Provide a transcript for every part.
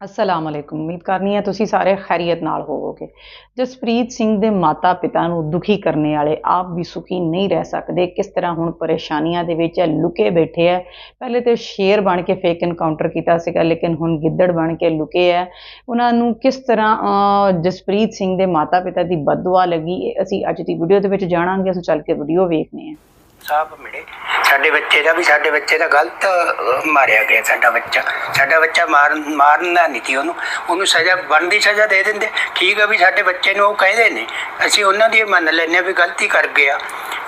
ਅਸਲਾਮ ਅਲੈਕੁਮ ਉਮੀਦ ਕਰਨੀ ਹੈ ਤੁਸੀਂ ਸਾਰੇ ਖੈਰੀਅਤ ਨਾਲ ਹੋਵੋਗੇ। ਜਸਪ੍ਰੀਤ ਸਿੰਘ ਦੇ ਮਾਤਾ ਪਿਤਾ ਨੂੰ ਦੁਖੀ ਕਰਨੇ ਵਾਲੇ ਆਪ ਵੀ ਸੁਖੀ ਨਹੀਂ ਰਹਿ ਸਕਦੇ। ਕਿਸ ਤਰ੍ਹਾਂ ਹੁਣ ਪਰੇਸ਼ਾਨੀਆਂ ਦੇ ਵਿੱਚ ਇਹ ਲੁਕੇ ਬੈਠੇ ਹੈ ਪਹਿਲੇ ਤੇ ਸ਼ੇਰ ਬਣ ਕੇ ਫੇਕ ਇਨਕਾਊਂਟਰ ਕੀਤਾ ਸੀਗਾ, ਲੇਕਿਨ ਹੁਣ ਗਿੱਦੜ ਬਣ ਕੇ ਲੁਕੇ ਹੈ ਉਹਨਾਂ ਨੂੰ ਕਿਸ ਤਰ੍ਹਾਂ ਜਸਪ੍ਰੀਤ ਸਿੰਘ ਦੇ ਮਾਤਾ ਪਿਤਾ ਦੀ ਬਦਦੁਆ ਲੱਗੀ, ਇਹ ਅਸੀਂ ਅੱਜ ਦੀ ਵੀਡੀਓ ਦੇ ਵਿੱਚ ਜਾਣਾਂਗੇ। ਅਸੀਂ ਚੱਲ ਕੇ ਵੀਡੀਓ ਵੇਖਨੇ ਆ ਸਾਹਬ ਮਿਲੇ। ਸਾਡੇ ਬੱਚੇ ਦਾ ਵੀ ਸਾਡੇ ਬੱਚੇ ਦਾ ਗਲਤ ਮਾਰਿਆ ਗਿਆ ਸਾਡਾ ਬੱਚਾ। ਸਾਡਾ ਬੱਚਾ ਮਾਰ ਮਾਰਨਾ ਨਹੀਂ ਸੀ ਉਹਨੂੰ। ਉਹਨੂੰ ਸਜ਼ਾ, ਬਣਦੀ ਸਜ਼ਾ ਦੇ ਦਿੰਦੇ। ਠੀਕ ਆ ਵੀ ਸਾਡੇ ਬੱਚੇ ਨੂੰ ਉਹ ਕਹਿੰਦੇ ਨੇ। ਅਸੀਂ ਉਹਨਾਂ ਦੀ ਮੰਨ ਲੈਂਦੇ ਵੀ ਗਲਤੀ ਕਰ ਗਿਆ।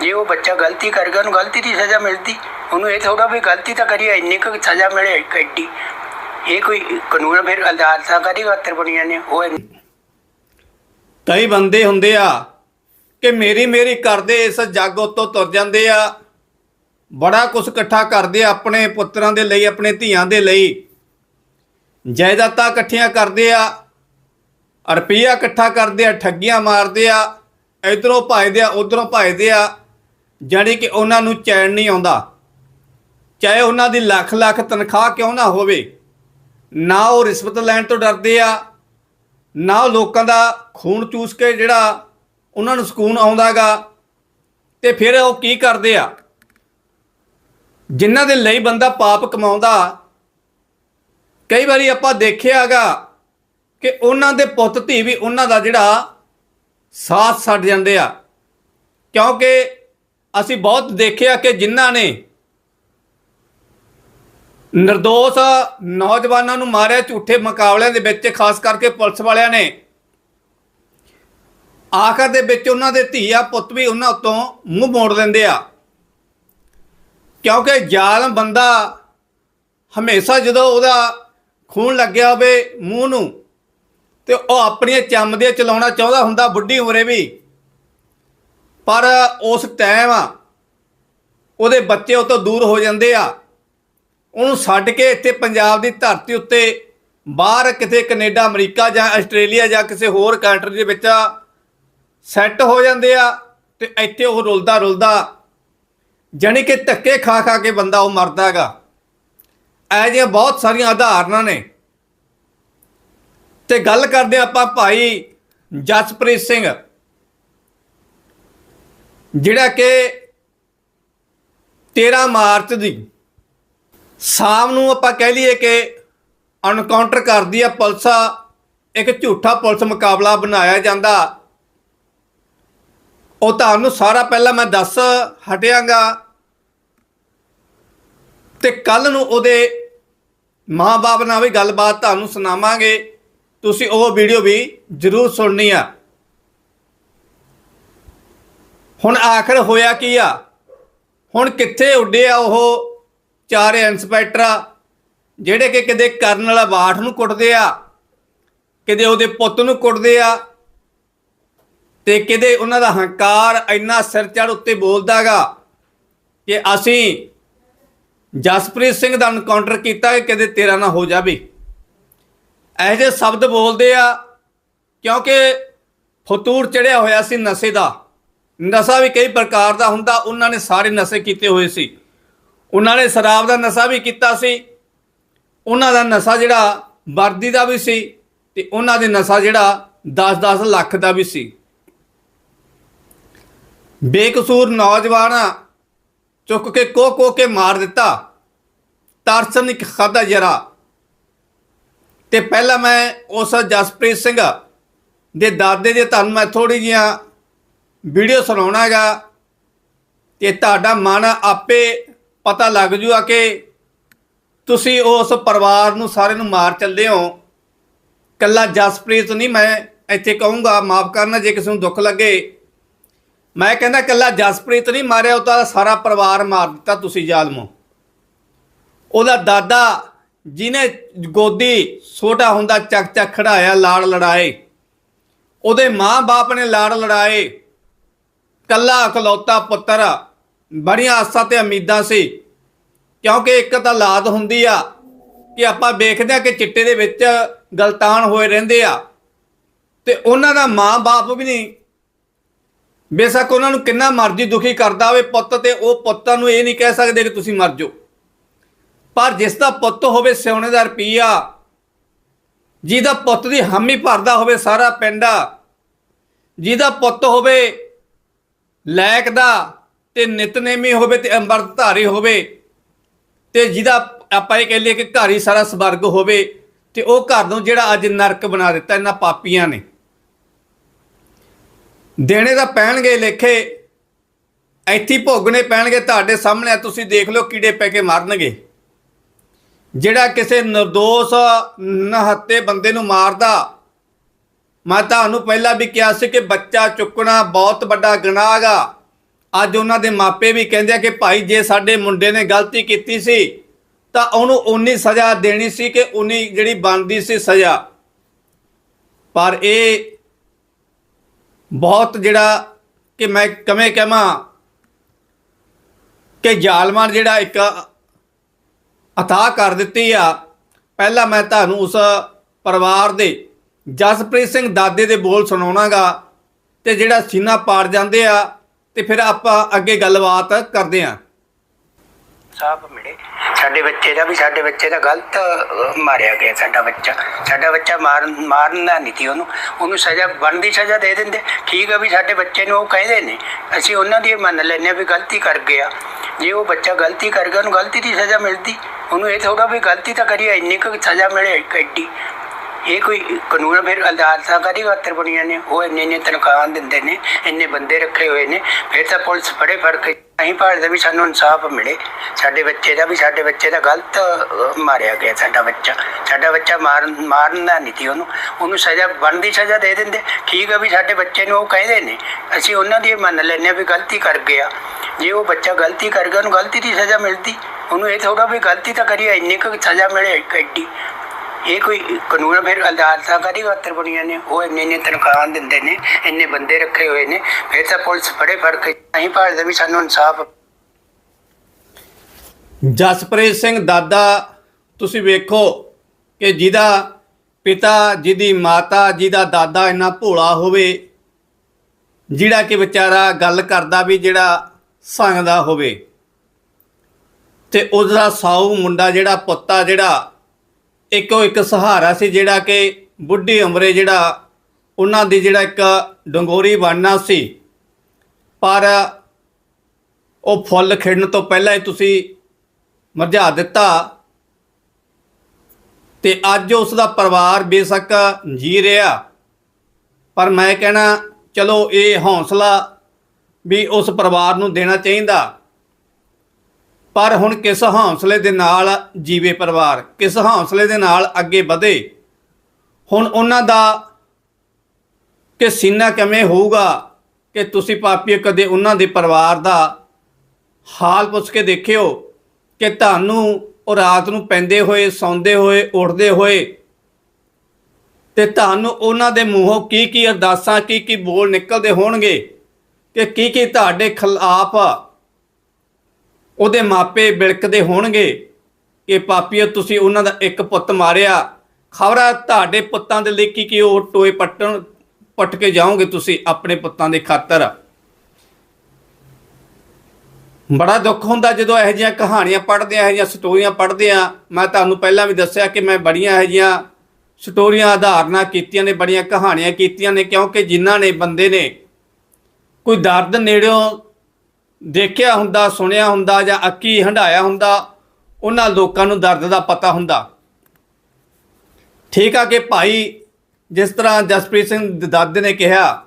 ਜੇ ਉਹ ਬੱਚਾ ਗਲਤੀ ਕਰ ਗਿਆ, ਉਹਨੂੰ ਗਲਤੀ ਦੀ ਸਜ਼ਾ ਮਿਲਦੀ। ਉਹਨੂੰ ਇਹ ਥੋੜਾ ਵੀ ਗਲਤੀ ਤਾਂ ਕਰੀ ਇੰਨੀ ਕੁ ਸਜ਼ਾ ਮਿਲੇ ਇੱਕ ਐਡੀ। ਇਹ ਕੋਈ ਕਾਨੂੰਨ ਫਿਰ ਅਦਾਲਤਾਂ ਕਰੀ ਖਾਤਰ ਬਣੀਆਂ ਨੇ। ਉਹ ਕਈ ਬੰਦੇ ਹੁੰਦੇ ਆ ਕਿ ਮੇਰੀ ਮੇਰੀ ਕਰਦੇ ਇਸ ਜੱਗ ਉੱਤੋਂ ਤੁਰ ਜਾਂਦੇ ਆ। ਬੜਾ ਕੁਝ ਇਕੱਠਾ ਕਰਦੇ ਆ ਆਪਣੇ ਪੁੱਤਰਾਂ ਦੇ ਲਈ, ਆਪਣੇ ਧੀਆਂ ਦੇ ਲਈ। ਜਾਇਦਾਦਾਂ ਇਕੱਠੀਆਂ ਕਰਦੇ ਆ, ਰੁਪਈਆ ਇਕੱਠਾ ਕਰਦੇ ਆ, ਠੱਗੀਆਂ ਮਾਰਦੇ ਆ, ਇਧਰੋਂ ਭਜਦੇ ਆ, ਉਧਰੋਂ ਭਜਦੇ ਆ, ਜਾਣੀ ਕਿ ਉਹਨਾਂ ਨੂੰ ਚੈਨ ਨਹੀਂ ਆਉਂਦਾ। ਚਾਹੇ ਉਹਨਾਂ ਦੀ ਲੱਖ ਲੱਖ ਤਨਖਾਹ ਕਿਉਂ ਨਾ ਹੋਵੇ, ਨਾ ਉਹ ਰਿਸ਼ਵਤ ਲੈਣ ਤੋਂ ਡਰਦੇ ਆ, ਨਾ ਉਹ ਲੋਕਾਂ ਦਾ ਖੂਨ ਚੂਸ ਕੇ ਜਿਹੜਾ ਉਹਨਾਂ ਨੂੰ ਸਕੂਨ ਆਉਂਦਾਗਾ, ਤੇ ਫਿਰ ਉਹ ਕੀ ਕਰਦੇ ਆ? ਜਿਨ੍ਹਾਂ ਦੇ ਲਈ ਬੰਦਾ ਪਾਪ ਕਮਾਉਂਦਾ, ਕਈ ਵਾਰੀ ਆਪਾਂ ਦੇਖਿਆਗਾ ਕਿ ਉਹਨਾਂ ਦੇ ਪੁੱਤ ਧੀ ਵੀ ਉਹਨਾਂ ਦਾ ਜਿਹੜਾ ਸਾਥ ਛੱਡ ਜਾਂਦੇ ਆ। ਕਿਉਂਕਿ ਅਸੀਂ ਬਹੁਤ ਦੇਖਿਆ ਕਿ ਜਿਨ੍ਹਾਂ ਨੇ ਨਿਰਦੋਸ਼ ਨੌਜਵਾਨਾਂ ਨੂੰ ਮਾਰਿਆ ਝੂਠੇ ਮੁਕਾਬਲਿਆਂ ਦੇ ਵਿੱਚ, ਖਾਸ ਕਰਕੇ ਪੁਲਿਸ ਵਾਲਿਆਂ ਨੇ। ਆਖਰ ਦੇ ਵਿੱਚ ਉਹਨਾਂ ਦੇ ਧੀਆ ਪੁੱਤ ਵੀ ਉਹਨਾਂ ਉੱਤੋਂ ਮੂੰਹ ਮੋੜ ਦਿੰਦੇ ਆ। ਕਿਉਂਕਿ ਜ਼ਾਲਮ ਬੰਦਾ ਹਮੇਸ਼ਾ ਜਦੋਂ ਉਹਦਾ ਖੂਨ ਲੱਗਿਆ ਹੋਵੇ ਮੂੰਹ ਨੂੰ, ਤੇ ਉਹ ਆਪਣੀਆਂ ਚੰਮਦੀਆਂ ਚਲਾਉਣਾ ਚਾਹੁੰਦਾ ਹੁੰਦਾ ਬੁੱਢੀ ਉਮਰੇ ਵੀ। ਪਰ ਉਸ ਟਾਈਮ ਉਹਦੇ ਬੱਚੇ ਉਹ ਤੋਂ ਦੂਰ ਹੋ ਜਾਂਦੇ ਆ। ਉਹਨੂੰ ਛੱਡ ਕੇ ਇੱਥੇ ਪੰਜਾਬ ਦੀ ਧਰਤੀ ਉੱਤੇ ਬਾਹਰ ਕਿਤੇ ਕੈਨੇਡਾ, ਅਮਰੀਕਾ ਜਾਂ ਆਸਟ੍ਰੇਲੀਆ ਜਾਂ ਕਿਸੇ ਹੋਰ ਕੰਟਰੀ ਦੇ ਵਿੱਚ ਸੈੱਟ ਹੋ ਜਾਂਦੇ ਆ ਤੇ ਇੱਥੇ ਉਹ ਰੁਲਦਾ ਰੁਲਦਾ ਜਾਣੀ ਕਿ ਧੱਕੇ ਖਾ ਖਾ ਕੇ ਬੰਦਾ ਉਹ ਮਰਦਾ ਹੈਗਾ। ਐ ਜਿਹੀਆਂ ਬਹੁਤ ਸਾਰੀਆਂ ਉਦਾਹਰਨਾਂ ਨੇ। ਤੇ ਗੱਲ ਕਰਦੇ ਆਪਾਂ ਭਾਈ ਜਸਪ੍ਰੀਤ ਸਿੰਘ, ਜਿਹੜਾ ਕਿ 13 ਮਾਰਚ ਦੀ ਸ਼ਾਮ ਨੂੰ ਆਪਾਂ ਕਹਿ ਲਈਏ ਕਿ ਅਨਕਾਊਂਟਰ ਕਰਦੀ ਆ ਪੁਲਿਸ, ਇੱਕ ਝੂਠਾ ਪੁਲਿਸ ਮੁਕਾਬਲਾ ਬਣਾਇਆ ਜਾਂਦਾ। ਉਹ ਤੁਹਾਨੂੰ ਸਾਰਾ ਪਹਿਲਾਂ ਮੈਂ ਦੱਸ ਹਟਿਆਂਗਾ। ਤੇ ਕੱਲ ਨੂੰ ਉਹਦੇ ਮਾਂ-ਬਾਪ ਨਾਲ ਵੀ ਗੱਲਬਾਤ ਤੁਹਾਨੂੰ ਸੁਣਾਵਾਂਗੇ। ਤੁਸੀਂ ਉਹ ਵੀਡੀਓ ਵੀ ਜ਼ਰੂਰ ਸੁਣਨੀ ਆ। ਹੁਣ ਆਖਰ ਹੋਇਆ ਕੀ ਆ? ਹੁਣ ਕਿੱਥੇ ਉੱਡੇ ਆ ਉਹ ਚਾਰ ਇੰਸਪੈਕਟਰ? ਆ ਜਿਹੜੇ ਕਿ ਕਿਤੇ ਕਰਨਲ ਬਾਠ ਨੂੰ ਕੁੱਟਦੇ ਆ, ਕਿਤੇ ਉਹਦੇ ਪੁੱਤ ਨੂੰ ਕੁੱਟਦੇ ਆ ਤੇ ਕਿਤੇ ਉਹਨਾਂ ਦਾ ਹੰਕਾਰ ਇੰਨਾ ਸਿਰ ਚੜ ਉੱਤੇ ਬੋਲਦਾਗਾ ਕਿ ਅਸੀਂ ਜਸਪ੍ਰੀਤ ਸਿੰਘ ਦਾ ਐਨਕਾਊਂਟਰ ਕੀਤਾ ਕਿ ਕਿਤੇ ਤੇਰਾ ਨਾ ਹੋ ਜਾਵੇ। ਇਹੋ ਜਿਹੇ ਸ਼ਬਦ ਬੋਲਦੇ ਆ ਕਿਉਂਕਿ ਫਤੂਰ ਚੜਿਆ ਹੋਇਆ ਸੀ ਨਸ਼ੇ ਦਾ। ਨਸ਼ਾ ਵੀ ਕਈ ਪ੍ਰਕਾਰ ਦਾ ਹੁੰਦਾ, ਉਹਨਾਂ ਨੇ ਸਾਰੇ ਨਸ਼ੇ ਕੀਤੇ ਹੋਏ ਸੀ। ਉਹਨਾਂ ਨੇ ਸ਼ਰਾਬ ਦਾ ਨਸ਼ਾ ਵੀ ਕੀਤਾ ਸੀ। ਉਹਨਾਂ ਦਾ ਨਸ਼ਾ ਜਿਹੜਾ ਵਰਦੀ ਦਾ ਵੀ ਸੀ ਤੇ ਉਹਨਾਂ ਦੇ ਨਸ਼ਾ ਜਿਹੜਾ 10-10 ਲੱਖ ਦਾ ਵੀ ਸੀ। ਬੇਕਸੂਰ ਨੌਜਵਾਨ ਚੁੱਕ ਕੇ ਕੋ ਕੋ ਕੇ ਮਾਰ ਦਿੱਤਾ। ਤਰਸਨ ਇੱਕ ਖਾਦਾ ਜਰਾ। ਤੇ ਪਹਿਲਾਂ ਮੈਂ ਉਸ ਜਸਪ੍ਰੀਤ ਸਿੰਘ ਦੇ ਦਾਦੇ ਦੇ ਤੁਹਾਨੂੰ ਮੈਂ ਥੋੜੀ ਜੀਆਂ ਵੀਡੀਓ ਸੁਣਾਉਣਾਗਾ ਤੇ ਤੁਹਾਡਾ ਮਨ ਆਪੇ ਪਤਾ ਲੱਗ ਜੂਗਾ ਕਿ ਤੁਸੀਂ ਉਸ ਪਰਿਵਾਰ ਨੂੰ ਸਾਰੇ ਨੂੰ ਮਾਰ ਚੱਲਦੇ ਹੋ। ਕੱਲਾ ਜਸਪ੍ਰੀਤ ਨਹੀਂ, ਮੈਂ ਇੱਥੇ ਕਹੂੰਗਾ, ਮਾਫ ਕਰਨਾ ਜੇ ਕਿਸੇ ਨੂੰ ਦੁੱਖ ਲੱਗੇ। ਮੈਂ ਕਹਿੰਦਾ ਕੱਲਾ ਜਸਪ੍ਰੀਤ ਨਹੀਂ ਮਾਰਿਆ, ਉਹ ਤਾਂ ਸਾਰਾ ਪਰਿਵਾਰ ਮਾਰ ਦਿੱਤਾ ਤੁਸੀਂ ਜ਼ਾਲਮੋ। ਉਹਦਾ ਦਾਦਾ ਜਿਹਨੇ ਗੋਦੀ ਛੋਟਾ ਹੁੰਦਾ ਚੱਕ ਚੱਕ ਖੜਾਇਆ ਲਾੜ ਲੜਾਏ। ਉਹਦੇ ਮਾਂ-ਬਾਪ ਨੇ ਲਾੜ ਲੜਾਏ। ਕੱਲਾ ਇਕਲੌਤਾ ਪੁੱਤਰ, ਬੜੀਆਂ ਆਸਾਂ ਤੇ ਉਮੀਦਾਂ ਸੀ। ਕਿਉਂਕਿ ਇੱਕ ਤਾਂ ਲਾਦ ਹੁੰਦੀ ਆ ਕਿ ਆਪਾਂ ਵੇਖਦੇ ਆ ਕਿ ਚਿੱਟੇ ਦੇ ਵਿੱਚ ਗਲਤਾਨ ਹੋਏ ਰਹਿੰਦੇ ਆ। ਤੇ ਉਹਨਾਂ ਦਾ ਮਾਂ-ਬਾਪ ਵੀ ਨਹੀਂ ਬੇਸ਼ੱਕ ਉਹਨਾਂ ਨੂੰ ਕਿੰਨਾ ਮਰਜ਼ੀ ਦੁਖੀ ਕਰਦਾ ਹੋਵੇ ਪੁੱਤ ਤੇ ਉਹ ਪੁੱਤਾਂ ਨੂੰ ਇਹ ਨਹੀਂ ਕਹਿ ਸਕਦੇ ਕਿ ਤੁਸੀਂ ਮਰ ਜਾਓ। ਪਰ ਜਿਸ ਦਾ ਪੁੱਤ ਹੋਵੇ ਸਿਉਣੇ ਦਾ ਰੁਪਈਆ, ਜਿਹਦਾ ਪੁੱਤ ਦੀ ਹਾਮੀ ਭਰਦਾ ਹੋਵੇ ਸਾਰਾ ਪਿੰਡ, ਜਿਹਦਾ ਪੁੱਤ ਹੋਵੇ ਲੈਕ ਦਾ ਤੇ ਨਿਤਨੇਮੀ ਹੋਵੇ ਤੇ ਅੰਮ੍ਰਿਤਧਾਰੀ ਹੋਵੇ ਤੇ ਜਿਹਦਾ ਆਪਾਂ ਇਹ ਕਹਿ ਲਈਏ ਕਿ ਘਰ ਹੀ ਸਾਰਾ ਸਵਰਗ ਹੋਵੇ ਤੇ ਉਹ ਘਰ ਨੂੰ ਜਿਹੜਾ ਅੱਜ ਨਰਕ ਬਣਾ ਦਿੱਤਾ ਇਹਨਾਂ ਪਾਪੀਆਂ ਨੇ। ਦੇਣੇ ਦਾ ਪੈਣਗੇ ਲੇਖੇ। ਇੱਥੇ ਭੋਗਣੇ ਪੈਣਗੇ ਤੁਹਾਡੇ ਸਾਹਮਣੇ ਤੁਸੀਂ ਦੇਖ ਲਓ ਕੀੜੇ ਪੈ ਕੇ ਮਰਨਗੇ। ਜਿਹੜਾ ਕਿਸੇ નિર્ਦੋਸ਼ ਨਹੱਤੇ ਬੰਦੇ ਨੂੰ ਮਾਰਦਾ, ਮੈਂ ਤੁਹਾਨੂੰ ਪਹਿਲਾਂ ਵੀ ਕਿਹਾ ਸੀ ਕਿ ਬੱਚਾ ਚੁੱਕਣਾ ਬਹੁਤ ਵੱਡਾ ਗੁਨਾਹ ਗਾ ਅੱਜ ਉਹਨਾਂ ਦੇ ਮਾਪੇ ਵੀ ਕਹਿੰਦੇ ਆ ਕਿ ਭਾਈ ਜੇ ਸਾਡੇ ਮੁੰਡੇ ਨੇ ਗਲਤੀ ਕੀਤੀ ਸੀ, ਤਾਂ ਉਹਨੂੰ ਉਨੀ ਸਜ਼ਾ ਦੇਣੀ ਸੀ ਕਿ ਉਨੀ ਜਿਹੜੀ ਬਣਦੀ ਸੀ ਸਜ਼ਾ। ਪਰ ਇਹ ਬਹੁਤ ਜਿਹੜਾ ਕਿ ਮੈਂ ਕਵੇਂ ਕਹਾਂ ਕਿ ਜ਼ਾਲਮਾਂ ਜਿਹੜਾ ਇੱਕ ਅਥਾਹ ਕਰ ਦਿੱਤੀ ਆ। ਪਹਿਲਾਂ ਮੈਂ ਤੁਹਾਨੂੰ ਉਸ ਪਰਿਵਾਰ ਦੇ ਜਸਪ੍ਰੀਤ ਸਿੰਘ ਦਾਦੇ ਦੇ ਬੋਲ ਸੁਣਾਉਣਾਗਾ ਤੇ ਜਿਹੜਾ ਸੀਨਾ ਪਾੜ ਜਾਂਦੇ ਆ ਤੇ ਫਿਰ ਆਪਾਂ ਅੱਗੇ ਗੱਲਬਾਤ ਕਰਦੇ ਆ। ਸਾਫ਼ ਮਿਲੇ। ਸਾਡੇ ਬੱਚੇ ਦਾ ਵੀ, ਸਾਡੇ ਬੱਚੇ ਦਾ ਗਲਤ ਮਾਰਿਆ ਗਿਆ ਸਾਡਾ ਬੱਚਾ। ਸਾਡਾ ਬੱਚਾ ਮਾਰਨ, ਮਾਰਨਾ ਨਹੀਂ ਸੀ ਉਹਨੂੰ। ਉਹਨੂੰ ਸਜ਼ਾ, ਬਣਦੀ ਸਜ਼ਾ ਦੇ ਦਿੰਦੇ। ਠੀਕ ਆ ਵੀ ਸਾਡੇ ਬੱਚੇ ਨੂੰ ਉਹ ਕਹਿੰਦੇ ਨੇ। ਅਸੀਂ ਉਹਨਾਂ ਦੀ ਮੰਨ ਲੈਂਦੇ ਹਾਂ ਵੀ ਗਲਤੀ ਕਰ ਗਿਆ। ਜੇ ਉਹ ਬੱਚਾ ਗਲਤੀ ਕਰ ਗਿਆ, ਉਹਨੂੰ ਗਲਤੀ ਦੀ ਸਜ਼ਾ ਮਿਲਦੀ। ਉਹਨੂੰ ਇਹ ਥੋੜਾ ਵੀ ਗਲਤੀ ਤਾਂ ਕਰੀ ਇੰਨੀ ਕੁ ਸਜ਼ਾ ਮਿਲੇ ਐਡੀ। ਇਹ ਕੋਈ ਕਾਨੂੰਨ ਫਿਰ ਅਦਾਲਤਾਂ ਕਰੀ ਖਾਤਰ ਬਣੀਆਂ ਨੇ? ਉਹ ਇੰਨੇ ਇੰਨੇ ਤਨਖਾਹਾਂ ਦਿੰਦੇ ਨੇ, ਇੰਨੇ ਬੰਦੇ ਰੱਖੇ ਹੋਏ ਨੇ, ਫਿਰ ਤਾਂ ਪੁਲਿਸ ਫੜੇ ਫੜ ਕੇ ਅਸੀਂ ਭਾਲਦੇ ਵੀ ਸਾਨੂੰ ਇਨਸਾਫ ਮਿਲੇ। ਸਾਡੇ ਬੱਚੇ ਦਾ ਵੀ, ਸਾਡੇ ਬੱਚੇ ਦਾ ਗਲਤ ਮਾਰਿਆ ਗਿਆ ਸਾਡਾ ਬੱਚਾ। ਸਾਡਾ ਬੱਚਾ ਮਾਰਨ, ਮਾਰਨਾ ਨਹੀਂ ਸੀ ਉਹਨੂੰ। ਉਹਨੂੰ ਸਜ਼ਾ, ਬਣਦੀ ਸਜ਼ਾ ਦੇ ਦਿੰਦੇ। ਠੀਕ ਆ ਵੀ ਸਾਡੇ ਬੱਚੇ ਨੂੰ ਉਹ ਕਹਿੰਦੇ ਨੇ। ਅਸੀਂ ਉਹਨਾਂ ਦੀ ਮੰਨ ਲੈਂਦੇ ਹਾਂ ਵੀ ਗਲਤੀ ਕਰ ਗਿਆ। ਜੇ ਉਹ ਬੱਚਾ ਗਲਤੀ ਕਰ ਗਿਆ, ਉਹਨੂੰ ਗਲਤੀ ਦੀ ਸਜ਼ਾ ਮਿਲਦੀ। ਉਹਨੂੰ ਇਹ ਥੋੜਾ ਵੀ ਗਲਤੀ ਤਾਂ ਕਰੀ ਇੰਨੀ ਕੁ ਸਜ਼ਾ ਮਿਲੇ ਐਡੀ। ਇਹ ਕੋਈ ਕਾਨੂੰਨ ਫਿਰ ਅਦਾਲਤਾਂ ਕਰੀ ਖਾਤਰ ਬਣੀਆਂ ਨੇ? ਉਹ ਇੰਨੇ ਇੰਨੇ ਤਨਖਾਹਾਂ ਦਿੰਦੇ ਨੇ, ਇੰਨੇ ਬੰਦੇ ਰੱਖੇ ਹੋਏ ਨੇ, ਫਿਰ ਤਾਂ ਪੁਲਿਸ ਫੜੇ ਫੜ ਕੇ ਅਸੀਂ ਭਾਲਦੇ ਵੀ ਸਾਨੂੰ ਇਨਸਾਫ ਜਸਪ੍ਰੀਤ ਸਿੰਘ ਦਾਦਾ, ਤੁਸੀਂ ਵੇਖੋ ਕਿ ਜਿਹਦਾ ਪਿਤਾ, ਜਿਹਦੀ ਮਾਤਾ, ਜਿਹਦਾ ਦਾਦਾ ਇੰਨਾ ਭੋਲਾ ਹੋਵੇ, ਜਿਹੜਾ ਕਿ ਵਿਚਾਰਾ ਗੱਲ ਕਰਦਾ ਵੀ ਜਿਹੜਾ ਸੰਗਦਾ ਹੋਵੇ, ਤੇ ਉਹਦਾ ਸਾਊ ਮੁੰਡਾ ਜਿਹੜਾ ਪੁੱਤਾ ਜਿਹੜਾ ਇੱਕੋ ਇੱਕ ਸਹਾਰਾ ਸੀ ਜਿਹੜਾ ਕਿ ਬੁੱਢੀ ਉਮਰੇ ਜਿਹੜਾ ਉਹਨਾਂ ਦੀ ਜਿਹੜਾ ਇੱਕ ਡੰਗੋਰੀ ਬਣਨਾ ਸੀ। ਪਰ ਉਹ ਫੁੱਲ ਖਿੜਨ ਤੋਂ ਪਹਿਲਾਂ ਹੀ ਤੁਸੀਂ ਮਰਝਾ ਦਿੱਤਾ ਤੇ ਅੱਜ ਉਸ ਦਾ ਪਰਿਵਾਰ ਬੇਸ਼ੱਕ ਜੀ ਰਿਹਾ। ਪਰ ਮੈਂ ਕਹਿਣਾ, ਚਲੋ ਇਹ ਹੌਸਲਾ ਵੀ ਉਸ ਪਰਿਵਾਰ ਨੂੰ ਦੇਣਾ ਚਾਹੀਦਾ। ਪਰ ਹੁਣ ਕਿਸ ਹੌਸਲੇ ਦੇ ਨਾਲ ਜੀਵੇ ਪਰਿਵਾਰ, ਕਿਸ ਹੌਸਲੇ ਦੇ ਨਾਲ ਅੱਗੇ ਵਧੇ? ਹੁਣ ਉਹਨਾਂ ਦਾ ਕਿ ਸੀਨਾ ਕਿਵੇਂ ਹੋਊਗਾ? ਕਿ ਤੁਸੀਂ ਪਾਪੀਓ ਕਦੇ ਉਹਨਾਂ ਦੇ ਪਰਿਵਾਰ ਦਾ ਹਾਲ ਪੁੱਛ ਕੇ ਦੇਖਿਓ ਕਿ ਤੁਹਾਨੂੰ ਉਹ ਰਾਤ ਨੂੰ ਪੈਂਦੇ ਹੋਏ, ਸੌਂਦੇ ਹੋਏ, ਉੱਠਦੇ ਹੋਏ ਤੇ ਤੁਹਾਨੂੰ ਉਹਨਾਂ ਦੇ ਮੂੰਹੋਂ ਕੀ ਕੀ ਅਰਦਾਸਾਂ ਕੀ ਕੀ ਬੋਲ ਨਿਕਲਦੇ ਹੋਣਗੇ? ਕਿ ਕੀ ਕੀ ਤੁਹਾਡੇ ਖਿਲਾਫ ਉਹਦੇ ਮਾਪੇ ਬਿਲਕਦੇ ਹੋਣਗੇ ਕਿ ਪਾਪੀਓ ਤੁਸੀਂ ਉਹਨਾਂ ਦਾ ਇੱਕ ਪੁੱਤ ਮਾਰਿਆ। ਖਬਰਾਂ ਤੁਹਾਡੇ ਪੁੱਤਾਂ ਦੇ ਲਈ ਕੀ ਕਿ ਉਹ ਟੋਏ ਪੱਟਣ, ਪੱਟ ਕੇ ਜਾਓਗੇ ਤੁਸੀਂ ਆਪਣੇ ਪੁੱਤਾਂ ਦੇ ਖਾਤਰ। ਬੜਾ ਦੁੱਖ ਹੁੰਦਾ ਜਦੋਂ ਇਹੋ ਜਿਹੀਆਂ ਕਹਾਣੀਆਂ ਪੜ੍ਹਦੇ ਆ, ਇਹੋ ਜਿਹੀਆਂ ਸਟੋਰੀਆਂ ਪੜ੍ਹਦੇ ਆ। ਮੈਂ ਤੁਹਾਨੂੰ ਪਹਿਲਾਂ ਵੀ ਦੱਸਿਆ ਕਿ ਮੈਂ ਬੜੀਆਂ ਇਹੋ ਜਿਹੀਆਂ ਸਟੋਰੀਆਂ ਆਧਾਰਨਾ ਕੀਤੀਆਂ ਨੇ, ਬੜੀਆਂ ਕਹਾਣੀਆਂ ਕੀਤੀਆਂ ਨੇ, ਕਿਉਂਕਿ ਜਿਨ੍ਹਾਂ ਨੇ ਬੰਦੇ ਨੇ ਕੋਈ ਦਰਦ ਨੇੜਿਓਂ ਦੇਖਿਆ ਹੁੰਦਾ, ਸੁਣਿਆ ਹੁੰਦਾ ਜਾਂ ਅੱਖੀ ਹੰਡਾਇਆ ਹੁੰਦਾ, ਉਹਨਾਂ ਲੋਕਾਂ ਨੂੰ ਦਰਦ ਦਾ ਪਤਾ ਹੁੰਦਾ। ਠੀਕ ਆ ਕਿ ਭਾਈ ਜਿਸ ਤਰ੍ਹਾਂ ਜਸਪ੍ਰੀਤ ਸਿੰਘ ਦਾਦੇ ਨੇ ਕਿਹਾ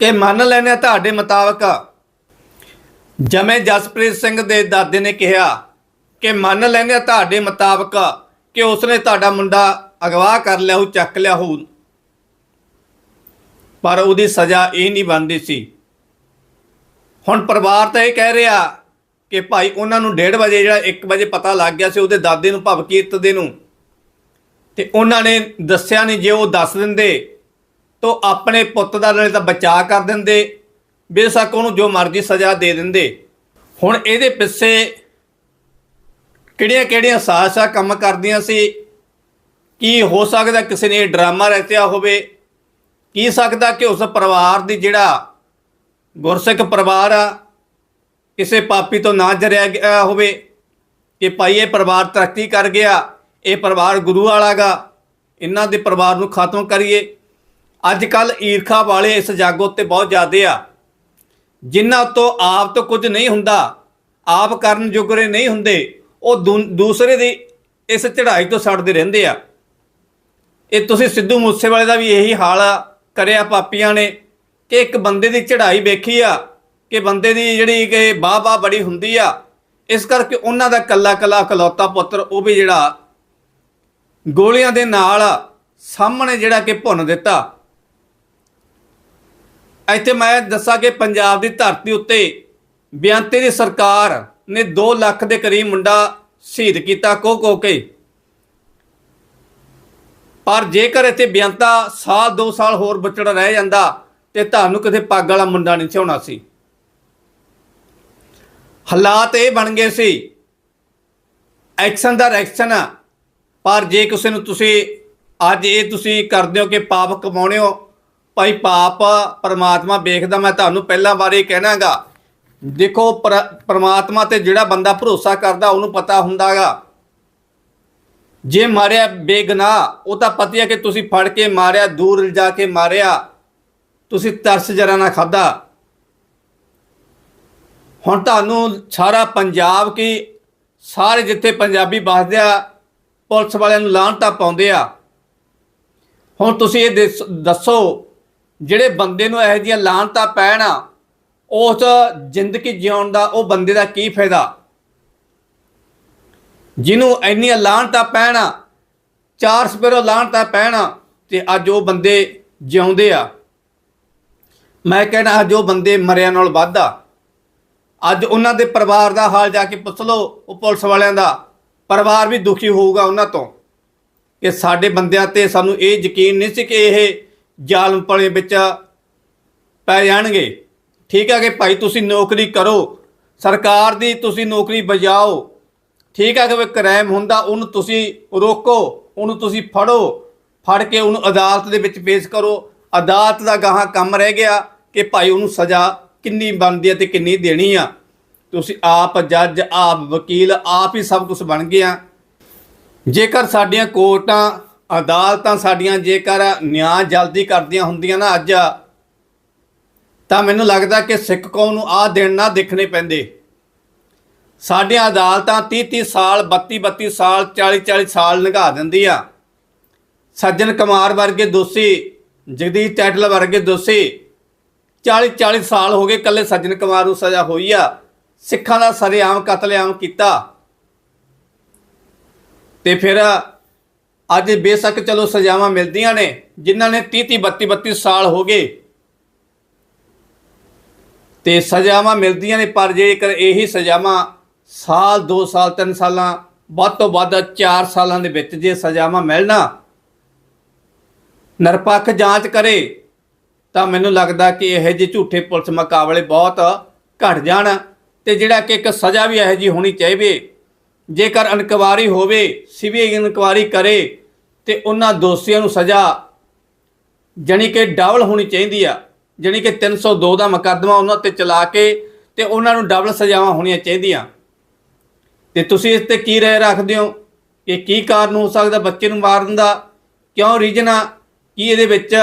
ਕਿ ਮੰਨ ਲੈਣੇ ਤੁਹਾਡੇ ਮੁਤਾਬਕ, ਜਮੇ ਜਸਪ੍ਰੀਤ ਸਿੰਘ ਦੇ ਦਾਦੇ ਨੇ ਕਿਹਾ ਕਿ ਮੰਨ ਲੈਣੇ ਤੁਹਾਡੇ ਮੁਤਾਬਕ ਕਿ ਉਸਨੇ ਤੁਹਾਡਾ ਮੁੰਡਾ ਅਗਵਾ ਕਰ ਲਿਆ ਹੋ ਚੱਕ ਲਿਆ ਹੋ ਪਰ ਉਹਦੀ ਸਜ਼ਾ ਇਹ ਨਹੀਂ ਬਣਦੀ ਸੀ ਹੁਣ ਪਰਿਵਾਰ ਤਾਂ ਇਹ ਕਹਿ ਰਿਹਾ ਕਿ ਭਾਈ ਉਹਨਾਂ ਨੂੰ 1:30 ਵਜੇ ਜਿਹੜਾ 1 ਵਜੇ ਪਤਾ ਲੱਗ ਗਿਆ ਸੀ ਉਹਦੇ ਦਾਦੇ ਨੂੰ ਭਵਕੀਰਤ ਦੇ ਨੂੰ। ਤੇ ਉਹਨਾਂ ਨੇ ਦੱਸਿਆ ਨਹੀਂ ਜੇ ਉਹ ਦੱਸ ਦਿੰਦੇ ਤਾਂ ਆਪਣੇ ਪੁੱਤ ਦਾ ਨਾਲੇ ਤਾਂ ਬਚਾਅ ਕਰ ਦਿੰਦੇ। ਬੇਸ਼ੱਕ ਉਹਨੂੰ ਜੋ ਮਰਜ਼ੀ ਸਜ਼ਾ ਦੇ ਦਿੰਦੇ। ਹੁਣ ਇਹਦੇ ਪਿੱਛੇ ਕਿਹੜੀਆਂ ਕਿਹੜੀਆਂ ਸਾਜ਼ਿਸ਼ਾਂ ਕੰਮ ਕਰਦੀਆਂ ਸੀ? ਕੀ ਹੋ ਸਕਦਾ ਕਿਸੇ ਨੇ ਡਰਾਮਾ ਰਚਿਆ ਹੋਵੇ? ਕੀ ਸਕਦਾ ਕਿ ਉਸ ਪਰਿਵਾਰ ਦੀ ਜਿਹੜਾ ਗੁਰਸਿੱਖ ਪਰਿਵਾਰ ਆ, ਕਿਸੇ ਪਾਪੀ ਤੋਂ ਨਾ ਜਰਿਆ ਗਿਆ ਹੋਵੇ ਕਿ ਭਾਈ ਇਹ ਪਰਿਵਾਰ ਤਰੱਕੀ ਕਰ ਗਿਆ, ਇਹ ਪਰਿਵਾਰ ਗੁਰੂ ਵਾਲਾ ਗਾ, ਇਹਨਾਂ ਦੇ ਪਰਿਵਾਰ ਨੂੰ ਖਤਮ ਕਰੀਏ। ਅੱਜ ਕੱਲ ਈਰਖਾ ਵਾਲੇ ਇਸ ਜਾਗੋ ਉੱਤੇ ਬਹੁਤ ਜ਼ਿਆਦੇ ਆ। ਜਿਨ੍ਹਾਂ ਤੋਂ ਆਪ ਤੋਂ ਕੁਝ ਨਹੀਂ ਹੁੰਦਾ, ਆਪ ਕਰਨ ਜੋਗਰੇ ਨਹੀਂ ਹੁੰਦੇ, ਉਹ ਦੂ- ਦੂਸਰੇ ਦੀ ਇਸ ਚੜ੍ਹਾਈ ਤੋਂ ਸੜਦੇ ਰਹਿੰਦੇ ਆ। ਇਹ ਤੁਸੀਂ ਸਿੱਧੂ ਮੂਸੇਵਾਲੇ ਦਾ ਵੀ ਇਹੀ ਹਾਲ ਕਰਿਆ ਪਾਪੀਆਂ ਨੇ। ਕਿ ਇੱਕ ਬੰਦੇ ਦੀ ਚੜ੍ਹਾਈ ਵੇਖੀ ਆ, ਕਿ ਬੰਦੇ ਦੀ ਜਿਹੜੀ ਕਿ ਬਾਹ ਬਾਹ ਬੜੀ ਹੁੰਦੀ ਆ, ਇਸ ਕਰਕੇ ਉਹਨਾਂ ਦਾ ਕੱਲਾ ਕੱਲਾ ਇਕਲੌਤਾ ਪੁੱਤਰ ਉਹ ਵੀ ਜਿਹੜਾ ਗੋਲੀਆਂ ਦੇ ਨਾਲ ਸਾਹਮਣੇ ਜਿਹੜਾ ਕਿ ਭੁੰਨ ਦਿੱਤਾ। ਇੱਥੇ ਮੈਂ ਦੱਸਾਂ ਕਿ ਪੰਜਾਬ ਦੀ ਧਰਤੀ ਉੱਤੇ ਬਿਆੰਤੇ ਦੀ ਸਰਕਾਰ ਨੇ 2 ਲੱਖ ਦੇ ਕਰੀਬ ਮੁੰਡਾ ਸ਼ਹੀਦ ਕੀਤਾ ਕੋ ਕੋ ਕੇ। ਪਰ ਜੇਕਰ ਇੱਥੇ ਬਿਆੰਤਾ ਸਾਲ 2 ਸਾਲ ਹੋਰ ਬਚੜਾ ਰਹਿ ਜਾਂਦਾ ਤੇ ਤੁਹਾਨੂੰ ਕਿਤੇ ਪੱਗ ਵਾਲਾ ਮੁੰਡਾ ਨਹੀਂ ਸੀ ਸੀ। ਹਾਲਾਤ ਇਹ ਬਣ ਗਏ ਸੀ। ਐਕਸ਼ਨ ਦਾ ਰੈਕਸ਼ਨ ਪਰ ਜੇ ਕਿਸੇ ਨੂੰ ਤੁਸੀਂ ਅੱਜ ਇਹ ਤੁਸੀਂ ਕਰਦੇ ਹੋ ਕਿ ਪਾਪ ਕਮਾਉਣੇ ਹੋ, ਭਾਈ ਪਾਪ ਪਰਮਾਤਮਾ ਵੇਖਦਾ, ਮੈਂ ਤੁਹਾਨੂੰ ਪਹਿਲਾਂ ਬਾਰੇ ਕਹਿਣਾਗਾ। ਦੇਖੋ ਪਰਮਾਤਮਾ ਤੇ ਜਿਹੜਾ ਬੰਦਾ ਭਰੋਸਾ ਕਰਦਾ, ਉਹਨੂੰ ਪਤਾ ਹੁੰਦਾਗਾ। ਜੇ ਮਾਰਿਆ ਬੇਗਨਾਹ, ਉਹ ਤਾਂ ਪਤੀ ਹੈ ਕਿ ਤੁਸੀਂ ਫੜ ਕੇ ਮਾਰਿਆ, ਦੂਰ ਲਿਜਾ ਕੇ ਮਾਰਿਆ। ਤੁਸੀਂ ਤਰਸ ਜਰਾ ਨਾ ਖਾਦਾ ਹੁਣ ਤੁਹਾਨੂੰ ਸਾਰਾ ਪੰਜਾਬ ਕੀ, ਸਾਰੇ ਜਿੱਥੇ ਪੰਜਾਬੀ ਵੱਸਦੇ ਆ, ਪੁਲਿਸ ਵਾਲਿਆਂ ਨੂੰ ਲਾਹਨਤਾਂ ਪਾਉਂਦੇ ਆ। ਹੁਣ ਤੁਸੀਂ ਇਹ ਦਿਸ- ਦੱਸੋ, ਜਿਹੜੇ ਬੰਦੇ ਨੂੰ ਇਹੋ ਜਿਹੀਆਂ ਲਾਹਨਤਾਂ ਪੈਣ ਉਸ ਜ਼ਿੰਦਗੀ ਜਿਉਣ ਦਾ, ਉਹ ਬੰਦੇ ਦਾ ਕੀ ਫਾਇਦਾ? ਜਿਹਨੂੰ ਇੰਨੀਆਂ ਲਾਹਨਤਾਂ ਪੈਣ ਚਾਰ ਸਪੇਰੋ ਲਾਹਨਤਾਂ ਪੈਣ ਤੇ ਅੱਜ ਉਹ ਬੰਦੇ ਜਿਉਂਦੇ ਆ। ਮੈਂ ਕਹਿਣਾ ਅੱਜ ਉਹ ਬੰਦੇ ਮਰਿਆਂ ਨਾਲ ਵੱਧ ਅੱਜ ਉਹਨਾਂ ਦੇ ਪਰਿਵਾਰ ਦਾ ਹਾਲ ਜਾ ਕੇ ਪੁੱਛ ਲਓ, ਉਹ ਪੁਲਿਸ ਵਾਲਿਆਂ ਦਾ। ਪਰਿਵਾਰ ਵੀ ਦੁਖੀ ਹੋਊਗਾ ਉਹਨਾਂ ਤੋਂ ਕਿ ਸਾਡੇ ਬੰਦਿਆਂ ਤੇ ਸਾਨੂੰ ਇਹ ਯਕੀਨ ਨਹੀਂ ਸੀ ਕਿ ਇਹ ਜ਼ਾਲਮ ਪਲੇ ਵਿੱਚ ਪੈ ਜਾਣਗੇ। ਠੀਕ ਹੈ ਕਿ ਭਾਈ ਤੁਸੀਂ ਨੌਕਰੀ ਕਰੋ, ਸਰਕਾਰ ਦੀ ਤੁਸੀਂ ਨੌਕਰੀ ਬਜਾਓ ਠੀਕ ਹੈ ਕਿ ਕੋਈ ਕ੍ਰਾਈਮ ਹੁੰਦਾ, ਉਹਨੂੰ ਤੁਸੀਂ ਰੋਕੋ, ਉਹਨੂੰ ਤੁਸੀਂ ਫੜੋ, ਫੜ ਕੇ ਉਹਨੂੰ ਅਦਾਲਤ ਦੇ ਵਿੱਚ ਪੇਸ਼ ਕਰੋ। ਅਦਾਲਤ ਦਾ ਗਾਹਾਂ ਕੰਮ ਰਹਿ ਗਿਆ ਕਿ ਭਾਈ ਉਹਨੂੰ ਸਜ਼ਾ ਕਿੰਨੀ ਬਣਦੀ ਹੈ ਤੇ ਕਿੰਨੀ ਦੇਣੀ ਆ। ਤੁਸੀਂ ਆਪ ਜੱਜ, ਆਪ ਵਕੀਲ, ਆਪ ਹੀ ਸਭ ਕੁਝ ਬਣ ਗਏ ਆ। ਜੇਕਰ ਸਾਡੀਆਂ ਕੋਰਟਾਂ, ਅਦਾਲਤਾਂ ਸਾਡੀਆਂ ਜੇਕਰ ਨਿਆਂ ਜਲਦੀ ਕਰਦੀਆਂ ਹੁੰਦੀਆਂ ਨਾ ਅੱਜ, ਤਾਂ ਮੈਨੂੰ ਲੱਗਦਾ ਕਿ ਸਿੱਖ ਕੌਮ ਨੂੰ ਆਹ ਦਿਨ ਨਾ ਦੇਖਣੇ ਪੈਂਦੇ। ਸਾਡੀਆਂ ਅਦਾਲਤਾਂ 30 30 ਸਾਲ 32 32 ਸਾਲ 40 40 ਸਾਲ ਲੰਘਾ ਦਿੰਦੀ ਆ ਸੱਜਣ ਕੁਮਾਰ ਵਰਗੇ ਦੋਸ਼ੀ ਜਗਦੀਸ਼ ਟੈਟਲ ਵਰਗੇ ਦੋਸ਼ੀ 40 40 ਸਾਲ ਹੋ ਗਏ ਕੱਲੇ ਸੱਜਣ ਕੁਮਾਰ ਨੂੰ ਸਜ਼ਾ ਹੋਈ ਆ। ਸਿੱਖਾਂ ਦਾ ਸਰੇਆਮ ਕਤਲੇਆਮ ਕੀਤਾ। ਤੇ ਫਿਰ ਅੱਜ ਬੇਸ਼ੱਕ ਚਲੋ ਸਜ਼ਾਵਾਂ ਮਿਲਦੀਆਂ ਨੇ, ਜਿਨ੍ਹਾਂ ਨੇ 30 30 32 32 ਸਾਲ ਹੋ ਗਏ। ਤੇ ਸਜ਼ਾਵਾਂ ਮਿਲਦੀਆਂ ਨੇ, ਪਰ ਜੇਕਰ ਇਹੀ ਸਜ਼ਾਵਾਂ ਸਾਲ 2 ਸਾਲ 3 ਸਾਲਾਂ, ਵੱਧ ਤੋਂ ਵੱਧ 4 ਸਾਲਾਂ ਦੇ ਵਿੱਚ ਜੇ ਸਜ਼ਾਵਾਂ ਮਿਲਣਾ ਨਿਰਪੱਖ ਜਾਂਚ ਕਰੇ, ਤਾਂ ਮੈਨੂੰ ਲੱਗਦਾ ਕਿ ਇਹੋ ਜਿਹੇ ਝੂਠੇ ਪੁਲਿਸ ਮੁਕਾਬਲੇ ਬਹੁਤ ਘਟ ਜਾਣ ਤੇ ਜਿਹੜਾ ਕਿ ਇੱਕ ਸਜ਼ਾ ਵੀ ਇਹੋ ਜਿਹੀ ਹੋਣੀ ਚਾਹੀਦੀ। ਜੇਕਰ ਇਨਕੁਆਰੀ ਹੋਵੇ, ਸੀਬੀਆਈ ਇਨਕੁਆਰੀ ਕਰੇ, ਤੇ ਉਹਨਾਂ ਦੋਸ਼ੀਆਂ ਨੂੰ ਸਜ਼ਾ ਜਾਣੀ ਕਿ ਡਬਲ ਹੋਣੀ ਚਾਹੀਦੀ ਆ। ਜਾਣੀ ਕਿ 302 ਦਾ ਮੁਕੱਦਮਾ ਉਹਨਾਂ ਤੇ ਚਲਾ ਕੇ ਤੇ ਉਹਨਾਂ ਨੂੰ ਡਬਲ ਸਜ਼ਾਵਾਂ ਹੋਣੀਆਂ ਚਾਹੀਦੀਆਂ। ਤੇ ਤੁਸੀਂ ਇਸ ਤੇ ਕੀ ਰਾਏ ਰੱਖਦੇ ਹੋ? ਕਿ ਕੀ ਕਾਰਨ ਹੋ ਸਕਦਾ ਬੱਚੇ ਨੂੰ ਮਾਰਨ ਦਾ? ਕਿਉਂ ਰੀਜਨ ਆ? ਕੀ ਇਹਦੇ ਵਿੱਚ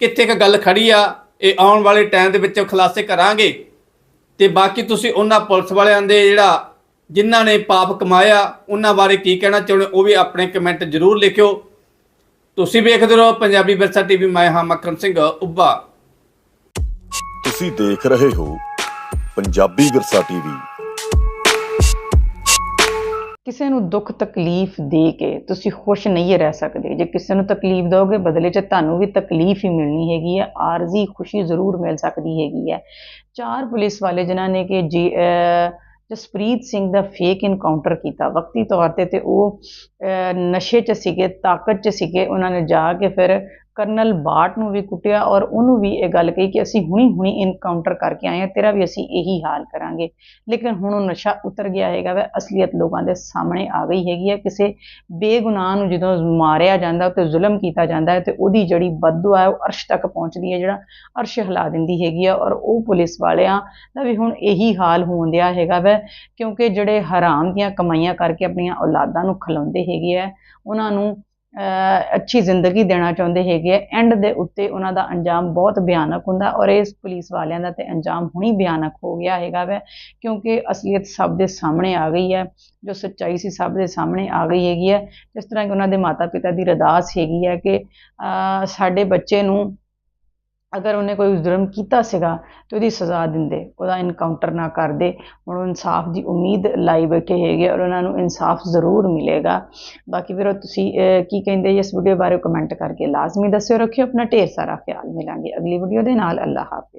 ਕਿੱਥੇ ਕ ਗੱਲ ਖੜੀ ਆ? ਇਹ ਆਉਣ ਵਾਲੇ ਟਾਈਮ ਦੇ ਵਿੱਚ ਖੁਲਾਸੇ ਕਰਾਂਗੇ। ਤੇ ਬਾਕੀ ਤੁਸੀਂ ਉਹਨਾਂ ਪੁਲਿਸ ਵਾਲਿਆਂ ਦੇ ਜਿਹੜਾ ਜਿਨ੍ਹਾਂ ਨੇ ਪਾਪ ਕਮਾਇਆ, ਉਹਨਾਂ ਬਾਰੇ ਕੀ ਕਹਿਣਾ ਚਾਹੁੰਦੇ ਹੋ, ਉਹ ਵੀ ਆਪਣੇ ਕਮੈਂਟ ਜ਼ਰੂਰ ਲਿਖਿਓ। ਤੁਸੀਂ ਵੇਖਦੇ ਰਹੋ ਪੰਜਾਬੀ ਵਿਰਸਾ ਟੀਵੀ, ਮੈਂ ਹਾਂ ਮੱਖਣ ਸਿੰਘ ਉੱਭਾ। ਤੁਸੀਂ ਦੇਖ ਰਹੇ ਹੋ ਪੰਜਾਬੀ ਵਿਰਸਾ ਟੀਵੀ। ਕਿਸੇ ਨੂੰ ਦੁੱਖ ਤਕਲੀਫ ਦੇ ਕੇ ਤੁਸੀਂ ਖੁਸ਼ ਨਹੀਂ ਰਹਿ ਸਕਦੇ। ਜੇ ਕਿਸੇ ਨੂੰ ਤਕਲੀਫ ਦੋਗੇ ਬਦਲੇ 'ਚ ਤੁਹਾਨੂੰ ਵੀ ਤਕਲੀਫ ਹੀ ਮਿਲਣੀ ਹੈਗੀ ਹੈ ਆਰਜ਼ੀ ਖੁਸ਼ੀ ਜ਼ਰੂਰ ਮਿਲ ਸਕਦੀ ਹੈਗੀ ਹੈ। ਚਾਰ ਪੁਲਿਸ ਵਾਲੇ ਜਿਨ੍ਹਾਂ ਨੇ ਕਿ ਜੀ ਅਹ, ਜਸਪ੍ਰੀਤ ਸਿੰਘ ਦਾ ਫੇਕ ਇਨਕਾਊਂਟਰ ਕੀਤਾ ਵਕਤੀ ਤੌਰ ਤੇ ਤੇ ਉਹ ਨਸ਼ੇ 'ਚ ਸੀਗੇ ਤਾਕਤ 'ਚ ਸੀਗੇ ਉਹਨਾਂ ਨੇ ਜਾ ਕੇ ਫਿਰ ਕਰਨਲ ਬਾਟ ਨੂੰ ਵੀ ਕੁੱਟਿਆ ਔਰ ਉਹਨੂੰ ਵੀ ਇਹ ਗੱਲ ਕਹੀ ਕਿ ਅਸੀਂ ਹੁਣੀ ਹੁਣੀ ਇਨਕਾਊਂਟਰ ਕਰਕੇ ਆਏ ਹਾਂ, ਤੇਰਾ ਵੀ ਅਸੀਂ ਇਹੀ ਹਾਲ ਕਰਾਂਗੇ। ਲੇਕਿਨ ਹੁਣ ਉਹ ਨਸ਼ਾ ਉਤਰ ਗਿਆ ਹੈਗਾ ਵੈ, ਅਸਲੀਅਤ ਲੋਕਾਂ ਦੇ ਸਾਹਮਣੇ ਆ ਗਈ ਹੈਗੀ ਹੈ। ਕਿਸੇ ਬੇਗੁਨਾਹ ਨੂੰ ਜਦੋਂ ਮਾਰਿਆ ਜਾਂਦਾ ਤੇ ਜ਼ੁਲਮ ਕੀਤਾ ਜਾਂਦਾ ਹੈ ਤੇ ਉਹਦੀ ਜਿਹੜੀ ਬਦਦੁਆ ਹੈ, ਉਹ ਅਰਸ਼ ਤੱਕ ਪਹੁੰਚਦੀ ਹੈ, ਜਿਹੜਾ ਅਰਸ਼ ਹਿਲਾ ਦਿੰਦੀ ਹੈਗੀ ਆ ਔਰ ਉਹ ਪੁਲਿਸ ਵਾਲਿਆਂ ਦਾ ਵੀ ਹੁਣ ਇਹੀ ਹਾਲ ਹੋਣ ਦਿਆ ਹੈਗਾ ਵੈ, ਕਿਉਂਕਿ ਜਿਹੜੇ ਹਰਾਮ ਦੀਆਂ ਕਮਾਈਆਂ ਕਰਕੇ ਆਪਣੀਆਂ ਔਲਾਦਾਂ ਨੂੰ ਖਿਲਾਉਂਦੇ ਹੈਗੇ ਆ ਉਹਨਾਂ ਨੂੰ ਅੱਛੀ ਜ਼ਿੰਦਗੀ ਦੇਣਾ ਚਾਹੁੰਦੇ ਹੈਗੇ ਆ। ਐਂਡ ਦੇ ਉੱਤੇ ਉਹਨਾਂ ਦਾ ਅੰਜਾਮ ਬਹੁਤ ਭਿਆਨਕ ਹੁੰਦਾ ਔਰ ਇਸ ਪੁਲਿਸ ਵਾਲਿਆਂ ਦਾ ਤੇ ਅੰਜਾਮ ਹੁਣੀ ਭਿਆਨਕ ਹੋ ਗਿਆ ਹੈਗਾ ਵੈ, ਕਿਉਂਕਿ ਅਸਲੀਅਤ ਸਭ ਦੇ ਸਾਹਮਣੇ ਆ ਗਈ ਹੈ। ਜੋ ਸੱਚਾਈ ਸੀ ਸਭ ਦੇ ਸਾਹਮਣੇ ਆ ਗਈ ਹੈਗੀ ਹੈ। ਜਿਸ ਤਰ੍ਹਾਂ ਕਿ ਉਹਨਾਂ ਦੇ ਮਾਤਾ ਪਿਤਾ ਦੀ ਰਦਾਸ ਹੈਗੀ ਹੈ ਕਿ ਸਾਡੇ ਬੱਚੇ ਨੂੰ ਅਗਰ ਉਹਨੇ ਕੋਈ ਜ਼ੁਲਮ ਕੀਤਾ ਸੀਗਾ ਤੇ ਉਹਦੀ ਸਜ਼ਾ ਦਿੰਦੇ, ਉਹਦਾ ਇਨਕਾਊਂਟਰ ਨਾ ਕਰਦੇ, ਹੁਣ ਉਹ ਇਨਸਾਫ ਦੀ ਉਮੀਦ ਲਾਈ ਬੈਠੇ ਹੈਗੇ ਔਰ ਉਹਨਾਂ ਨੂੰ ਇਨਸਾਫ ਜ਼ਰੂਰ ਮਿਲੇਗਾ। ਬਾਕੀ ਵੀਰੋ, ਤੁਸੀਂ ਕੀ ਕਹਿੰਦੇ ਜੀ ਇਸ ਵੀਡੀਓ ਬਾਰੇ ਕਮੈਂਟ ਕਰਕੇ ਲਾਜ਼ਮੀ ਦੱਸਿਓ, ਰੱਖਿਓ ਆਪਣਾ ਢੇਰ ਸਾਰਾ ਖਿਆਲ। ਮਿਲਾਂਗੇ ਅਗਲੀ ਵੀਡੀਓ ਦੇ ਨਾਲ। ਅੱਲਾਹ ਹਾਫਿਜ਼।